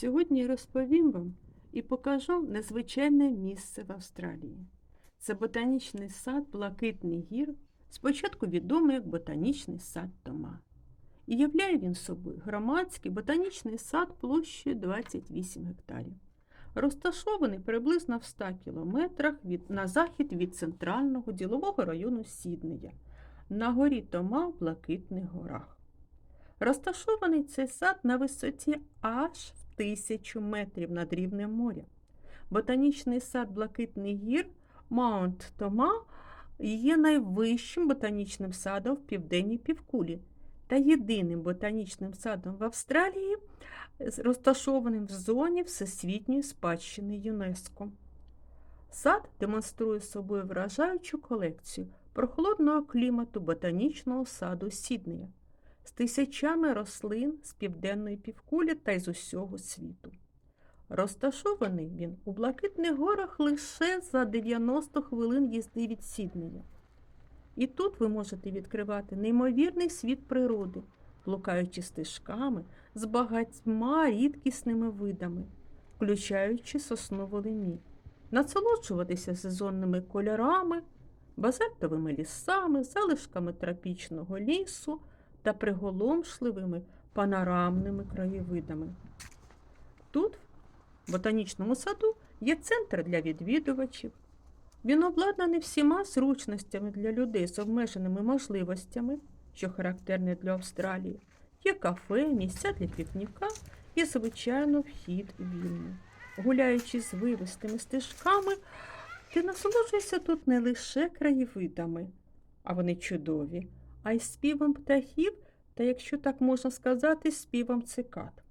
Сьогодні розповім вам і покажу незвичайне місце в Австралії. Це ботанічний сад Блакитний гір, спочатку відомий як ботанічний сад Тома. І являє він собою громадський ботанічний сад площею 28 гектарів, розташований приблизно в 100 кілометрах від, на захід від центрального ділового району Сіднея, на горі Тома в Блакитних горах. Розташований цей сад на висоті аж в тисячу метрів над рівнем моря. Ботанічний сад Блакитний гір Маунт Тома є найвищим ботанічним садом в південній півкулі та єдиним ботанічним садом в Австралії, розташованим в зоні Всесвітньої спадщини ЮНЕСКО. Сад демонструє собою вражаючу колекцію прохолодного клімату ботанічного саду Сіднея з тисячами рослин з південної півкулі та й з усього світу. Розташований він у Блакитних горах лише за 90 хвилин їзди від Сіднея. І тут ви можете відкривати неймовірний світ природи, блукаючи стежками з багатьма рідкісними видами, включаючи соснову лемі, насолоджуватися сезонними кольорами, базальтовими лісами, залишками тропічного лісу та приголомшливими панорамними краєвидами. Тут, в ботанічному саду, є центр для відвідувачів. Він обладнаний всіма зручностями для людей з обмеженими можливостями, що характерні для Австралії. Є кафе, місця для пікніка і, звичайно, вхід вільний. Гуляючи з вивистими стежками, ти насолоджуєшся тут не лише краєвидами, а вони чудові, а й співом птахів та, якщо так можна сказати, співом цикад.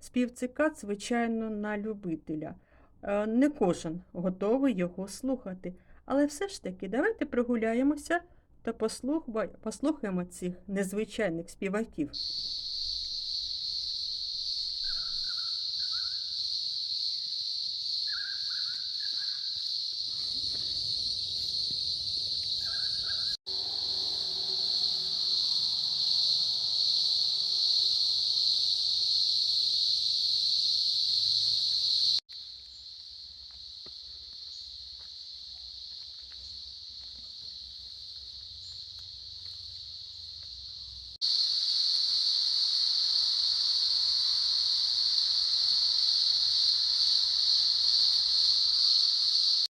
Спів цикад, звичайно, на любителя. Е, Не кожен готовий його слухати, але все ж таки давайте прогуляємося та послухаємо цих незвичайних співаків.